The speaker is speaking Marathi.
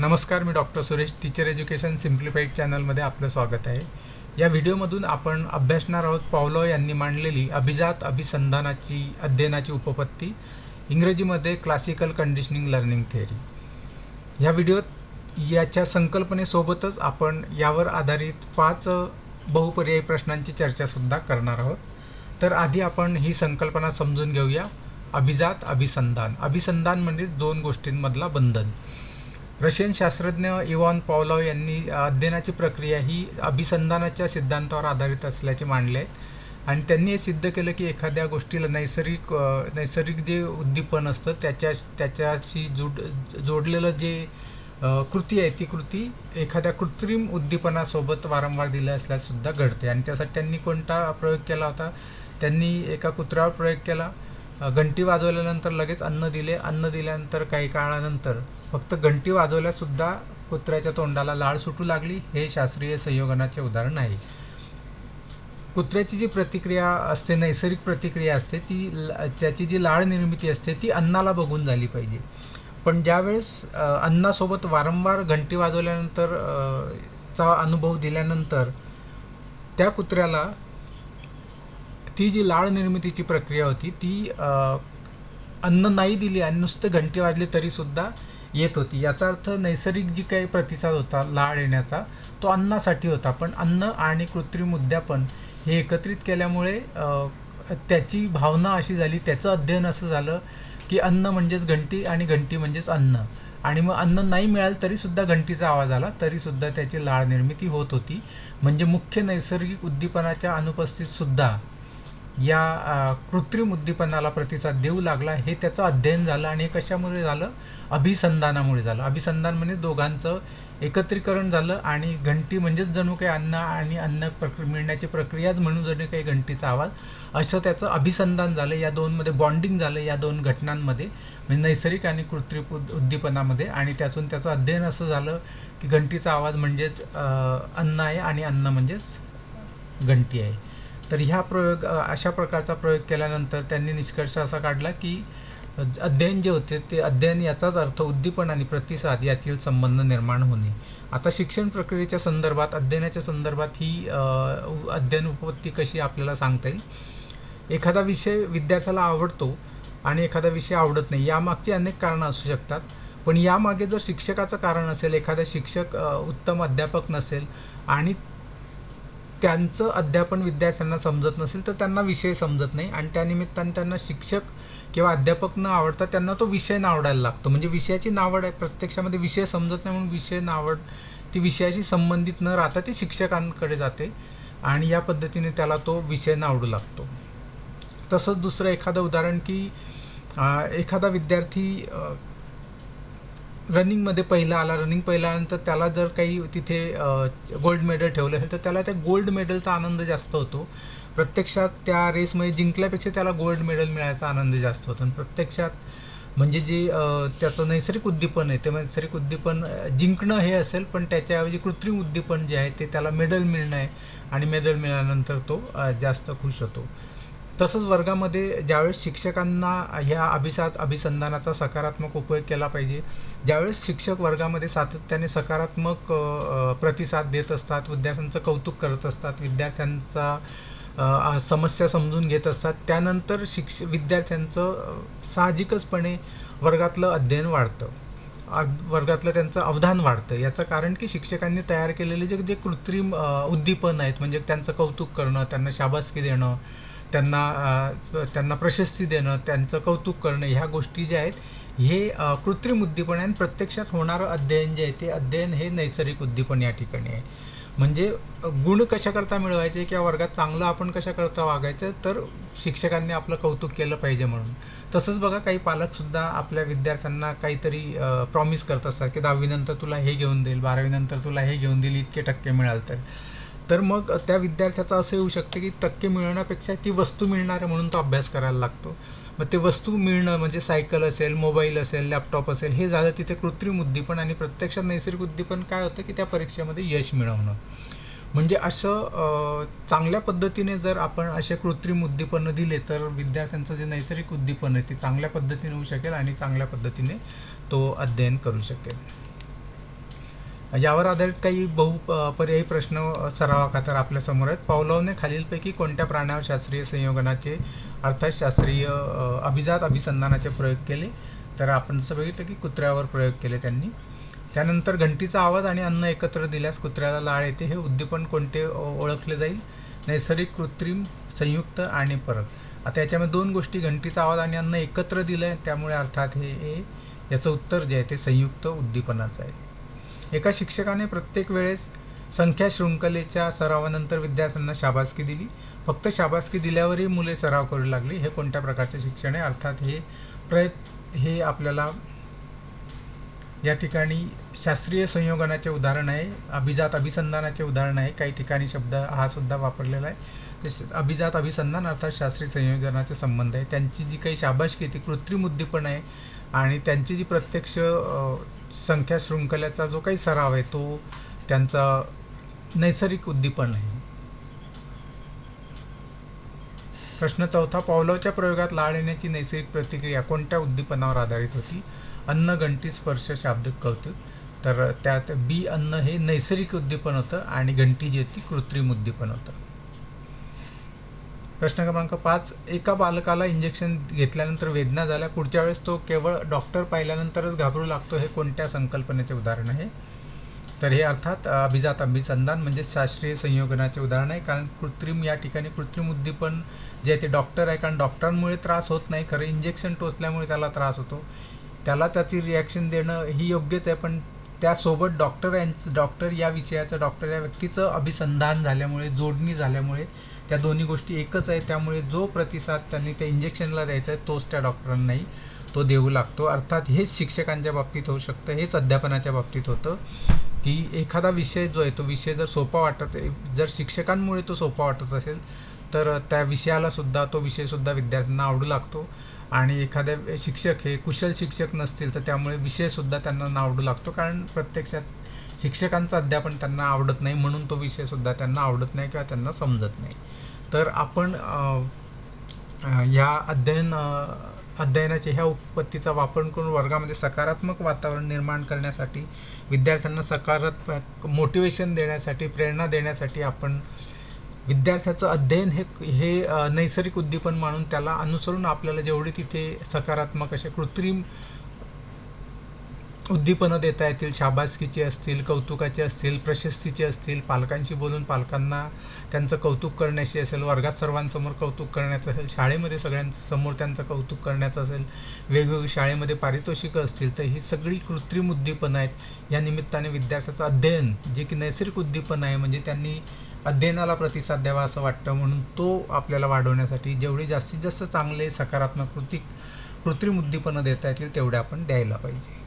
नमस्कार मी doctor Suresh teacher education simplified चॅनलमध्ये आपलं स्वागत आहे. या व्हिडिओमधून आपण अभ्यासणार आहोत पॉवलो यांनी मांडलेली अभिजात अभिसंधानाची अध्ययनाची उपपत्ती इंग्रजीमध्ये क्लासिकल कंडिशनिंग लर्निंग थेअरी या व्हिडिओत याच्या संकल्पनेसोबतच आपण यावर आधारित पाच बहुपर्यायी प्रश्नांची चर्चासुद्धा करणार आहोत. तर आधी आपण ही संकल्पना समजून घेऊया. अभिजात अभिसंधान. अभिसंधान म्हणजे दोन गोष्टींमधला बंधन. रशियन शास्त्रज्ञ इवॉन पॉवलॉव यांनी अध्ययनाची प्रक्रिया ही अभिसंधानाच्या सिद्धांतावर आधारित असल्याचे मांडले. आहेत आणि त्यांनी हे सिद्ध केलं की एखाद्या गोष्टीला नैसर्गिक नैसर्गिक जे उद्दीपन असतं त्याच्या त्याच्याशी जोड जोडलेलं जे कृती आहे ती कृती एखाद्या कृत्रिम उद्दीपनासोबत वारंवार दिलं असल्यास सुद्धा घडते. आणि त्यासाठी त्यांनी कोणता प्रयोग केला होता? त्यांनी एका कुत्र्यावर प्रयोग केला. घंटी वाजवल्यानंतर लगेच अन्न दिले. अन्न दिल्यानंतर काही काळानंतर फक्त घंटी वाजवल्यासुद्धा कुत्र्याच्या तोंडाला लाळ सुटू लागली. हे शास्त्रीय संयोगनाचे उदाहरण आहे. कुत्र्याची जी प्रतिक्रिया असते नैसर्गिक प्रतिक्रिया असते ती त्याची जी लाळ निर्मिती असते ती अन्नाला बघून झाली पाहिजे. पण ज्यावेळेस अन्नासोबत वारंवार घंटी वाजवल्यानंतर चा अनुभव दिल्यानंतर त्या कुत्र्याला ती जी लाळ निर्मितीची प्रक्रिया होती ती अन्न नाही दिली आणि नुसतं घंटी वाजली तरी सुद्धा येत होती. याचा अर्थ नैसर्गिक जी काही प्रतिसाद होता लाळ येण्याचा तो अन्नासाठी होता. पण अन्न आणि कृत्रिम उद्यापन हे एकत्रित केल्यामुळे त्याची भावना अशी झाली त्याचं अध्ययन असं झालं की अन्न म्हणजेच घंटी आणि घंटी म्हणजेच अन्न. आणि मग अन्न नाही मिळालं तरी सुद्धा घंटीचा आवाज आला तरी सुद्धा त्याची लाळ निर्मिती होत होती. म्हणजे मुख्य नैसर्गिक उद्दीपनाच्या अनुपस्थित सुद्धा या कृत्रिम उद्दीपनाला प्रतिसाद देऊ लागला हे त्याचं अध्ययन झालं आणि हे कशामुळे झालं? अभिसंधानामुळे झालं. अभिसंधान म्हणजे दोघांचं एकत्रीकरण झालं आणि घंटी म्हणजेच जणू काही अन्न आणि अन्न प्रक्रि मिळण्याची प्रक्रियाच म्हणून जणू काही घंटीचा आवाज. असं त्याचं अभिसंधान झालं. या दोनमध्ये बॉन्डिंग झालं या दोन घटनांमध्ये. म्हणजे नैसर्गिक आणि कृत्रिम उद्दीपनामध्ये. आणि त्यातून त्याचं अध्ययन असं झालं की घंटीचा आवाज म्हणजेच अन्न आहे आणि अन्न म्हणजेच घंटी आहे. तर ह्या प्रयोग अशा प्रकारचा प्रयोग केल्यानंतर त्यांनी निष्कर्ष असा काढला की अध्ययन जे होते ते अध्ययन याचाच अर्थ उद्दीपन आणि प्रतिसाद यातील संबंध निर्माण होणे. आता शिक्षण प्रक्रियेच्या संदर्भात अध्ययनाच्या संदर्भात ही अध्ययन उपपत्ती कशी आपल्याला सांगता येईल? एखादा विषय विद्यार्थ्याला आवडतो आणि एखादा विषय आवडत नाही यामागची अनेक कारणं असू शकतात. पण यामागे जर शिक्षकाचं कारण असेल एखादा शिक्षक उत्तम अध्यापक नसेल आणि त्यांचं अध्यापन विद्यार्थ्यांना समजत नसेल तर त्यांना विषय समजत नाही. आणि त्यानिमित्ताने त्यांना शिक्षक किंवा अध्यापक न आवडता त्यांना तो विषय नावडायला लागतो. म्हणजे विषयाची नावड आहे. प्रत्यक्षामध्ये विषय समजत नाही म्हणून विषय नावड ती विषयाशी संबंधित न राहता ती शिक्षकांकडे जाते. आणि या पद्धतीने त्याला तो विषय नावडू लागतो. तसंच दुसरं एखादं उदाहरण की एखादा विद्यार्थी रनिंगमध्ये पहिला आला रनिंग पहिला आल्यानंतर त्याला जर काही तिथे गोल्ड मेडल ठेवलं असेल तर त्याला त्या गोल्ड मेडलचा आनंद जास्त होतो. प्रत्यक्षात त्या रेसमध्ये जिंकल्यापेक्षा त्याला गोल्ड मेडल मिळायचा आनंद जास्त होतो. आणि प्रत्यक्षात म्हणजे जे त्याचं नैसर्गिक उद्दीपन आहे ते नैसर्गिक उद्दीपन जिंकणं हे असेल पण त्याच्याऐवजी कृत्रिम उद्दीपन जे आहे ते त्याला मेडल मिळणं आहे. आणि मेडल मिळाल्यानंतर तो जास्त खुश होतो. तसंच वर्गामध्ये ज्यावेळेस शिक्षकांना ह्या अभिसात अभिसंधानाचा सकारात्मक उपयोग केला पाहिजे ज्यावेळेस शिक्षक वर्गामध्ये सातत्याने सकारात्मक प्रतिसाद देत असतात विद्यार्थ्यांचं कौतुक करत असतात विद्यार्थ्यांचा समस्या समजून घेत असतात त्यानंतर शिक्ष विद्यार्थ्यांचं साहजिकचपणे वर्गातलं अध्ययन वाढतं. वर्गातलं त्यांचं अवधान वाढतं. याचं कारण की शिक्षकांनी तयार केलेले जे जे कृत्रिम उद्दीपन आहेत म्हणजे त्यांचं कौतुक करणं त्यांना शाबासकी देणं त्यांना त्यांना प्रशस्ती देणं त्यांचं कौतुक करणं ह्या गोष्टी ज्या आहेत हे कृत्रिम उद्दीपन आहे आणि प्रत्यक्षात होणारं अध्ययन जे आहे ते अध्ययन हे नैसर्गिक उद्दीपन या ठिकाणी आहे. म्हणजे गुण कशाकरता मिळवायचे किंवा वर्गात चांगलं आपण कशाकरता वागायचं तर शिक्षकांनी आपलं कौतुक केलं पाहिजे म्हणून. तसंच बघा काही पालकसुद्धा आपल्या विद्यार्थ्यांना काहीतरी प्रॉमिस करत असतात की दहावीनंतर तुला हे घेऊन देईल बारावीनंतर तुला हे घेऊन देईल इतके टक्के मिळाल तर तर मग त्या विद्यार्थ्याचं असं येऊ शकतं की टक्के मिळवण्यापेक्षा ती वस्तू मिळणार आहे म्हणून तो अभ्यास करायला लागतो. मग ते वस्तू मिळणं म्हणजे सायकल असेल मोबाईल असेल लॅपटॉप असेल हे झालं तिथे कृत्रिम उद्दीपन आणि प्रत्यक्षात नैसर्गिक उद्दीपन काय होतं की त्या परीक्षेमध्ये यश मिळवणं. म्हणजे असं चांगल्या पद्धतीने जर आपण असे कृत्रिम उद्दीपन दिले तर विद्यार्थ्यांचं जे नैसर्गिक उद्दीपन आहे ते चांगल्या पद्धतीने होऊ शकेल आणि चांगल्या पद्धतीने तो अध्ययन करू शकेल. म्हणजे यावर आधारित काही बहु पर्यायी प्रश्न सरावा सरावाखातर आपल्यासमोर आहेत. पावलोवने खालीलपैकी कोणत्या प्राण्यावर शास्त्रीय संयोगनाचे अर्थात शास्त्रीय अभिजात अभिसंधानाचे प्रयोग केले? तर आपण जसं बघितलं की कुत्र्यावर प्रयोग केले त्यांनी. त्यानंतर घंटीचा आवाज आणि अन्न एकत्र दिल्यास कुत्र्याला लाळ येते. हे उद्दीपन कोणते ओळखले जाईल? नैसर्गिक कृत्रिम संयुक्त आणि परत आता याच्यामध्ये दोन गोष्टी घंटीचा आवाज आणि अन्न एकत्र दिलंय त्यामुळे अर्थात हे याचं उत्तर जे आहे ते संयुक्त उद्दीपनाचं आहे. एका शिक्षकाने प्रत्येक वेळेस संख्या शृंखलेच्या सरावानंतर विद्यार्थ्यांना शाबासकी दिली. फक्त शाबासकी दिल्यावरही मुले सराव करू लागली. हे कोणत्या प्रकारचे शिक्षण आहे? अर्थात हे प्रयत्न हे आपल्याला या ठिकाणी शास्त्रीय संयोगनाचे उदाहरण आहे. अभिजात अभिसंधानाचे उदाहरण आहे. काही ठिकाणी शब्द हा सुद्धा वापरलेला आहे. ते अभिजात अभिसंधान अर्थात शास्त्रीय संयोजनाचे संबंध आहे. त्यांची जी काही शाबाशकी आहे ती कृत्रिम उद्दीपन आहे. आणि त्यांची जी प्रत्यक्ष संख्या शृंखलेचा जो काही सराव आहे तो त्यांचा नैसर्गिक उद्दीपन आहे. प्रश्न चौथा पावलावच्या प्रयोगात लाळ येण्याची नैसर्गिक प्रतिक्रिया कोणत्या उद्दीपनावर आधारित होती? अन्न घंटी स्पर्श शाब्दिक कौतुक तर त्यात बी अन्न हे नैसर्गिक उद्दीपन होतं आणि घंटी जी आहे ती कृत्रिम उद्दीपन होतं. प्रश्न क्रमांक पाच एका बालकाला इंजेक्शन घेतल्यानंतर वेदना झाल्या. पुढच्या वेळेस तो केवळ डॉक्टर पाहिल्यानंतरच घाबरू लागतो हे कोणत्या संकल्पनेचे उदाहरण आहे? तर हे अर्थात अभिजात अभिसंधान म्हणजे शास्त्रीय संयोजनाचे उदाहरण आहे. कारण कृत्रिम या ठिकाणी कृत्रिम उद्दीपन जे आहे ते डॉक्टर आहे कारण डॉक्टरांमुळे त्रास होत नाही. खरं इंजेक्शन टोचल्यामुळे त्याला त्रास होतो. त्याला त्याची रिॲक्शन देणं ही योग्यच आहे पण त्यासोबत डॉक्टर यांचं डॉक्टर या विषयाचं डॉक्टर या व्यक्तीचं अभिसंधान झाल्यामुळे जोडणी झाल्यामुळे त्या दोन्ही गोष्टी एकच आहे त्यामुळे जो प्रतिसाद त्यांनी त्या इंजेक्शनला द्यायचा आहे तोच त्या डॉक्टरांनाही तो देऊ लागतो. अर्थात हेच शिक्षकांच्या बाबतीत होऊ शकतं हेच अध्यापनाच्या बाबतीत होतं की एखादा विषय जो आहे तो विषय जर सोपा वाटत जर शिक्षकांमुळे तो सोपा वाटत असेल तर त्या विषयाला सुद्धा तो विषय सुद्धा विद्यार्थ्यांना आवडू लागतो. आणि एखाद्या शिक्षक हे कुशल शिक्षक नसतील तर त्यामुळे विषय सुद्धा त्यांना आवडू लागतो. कारण प्रत्यक्षात शिक्षकांचं अध्यापन त्यांना आवडत नाही म्हणून तो विषय सुद्धा त्यांना आवडत नाही किंवा त्यांना समजत नाही. तर आपण या अध्ययन अं, अध्ययनाच्या ह्या उत्पत्तीचा वापर करून वर्गामध्ये सकारात्मक वातावरण निर्माण करण्यासाठी विद्यार्थ्यांना सकारात्मक मोटिवेशन देण्यासाठी प्रेरणा देण्यासाठी आपण विद्यार्थ्याचं अध्ययन हे हे नैसर्गिक उद्दीपन मानून त्याला अनुसरून आपल्याला जेवढी तिथे सकारात्मक असे कृत्रिम उद्दीपनं देता येतील शाबासकीची असतील कौतुकाची असतील प्रशस्तीची असतील पालकांशी बोलून पालकांना त्यांचं कौतुक करण्याची असेल वर्गात सर्वांसमोर कौतुक करण्याचं असेल शाळेमध्ये सगळ्यांसमोर त्यांचं कौतुक करण्याचं असेल वेगवेगळी शाळेमध्ये पारितोषिकं असतील तर ही सगळी कृत्रिम उद्दीपनं आहेत. या निमित्ताने विद्यार्थ्याचं अध्ययन जे की नैसर्गिक उद्दीपन आहे म्हणजे त्यांनी अध्ययनाला प्रतिसाद द्यावा असं वाटतं म्हणून तो आपल्याला वाढवण्यासाठी जेवढे जास्तीत जास्त चांगले सकारात्मक कृती कृत्रिम उद्दीपनं देता येतील तेवढे आपण द्यायला पाहिजे.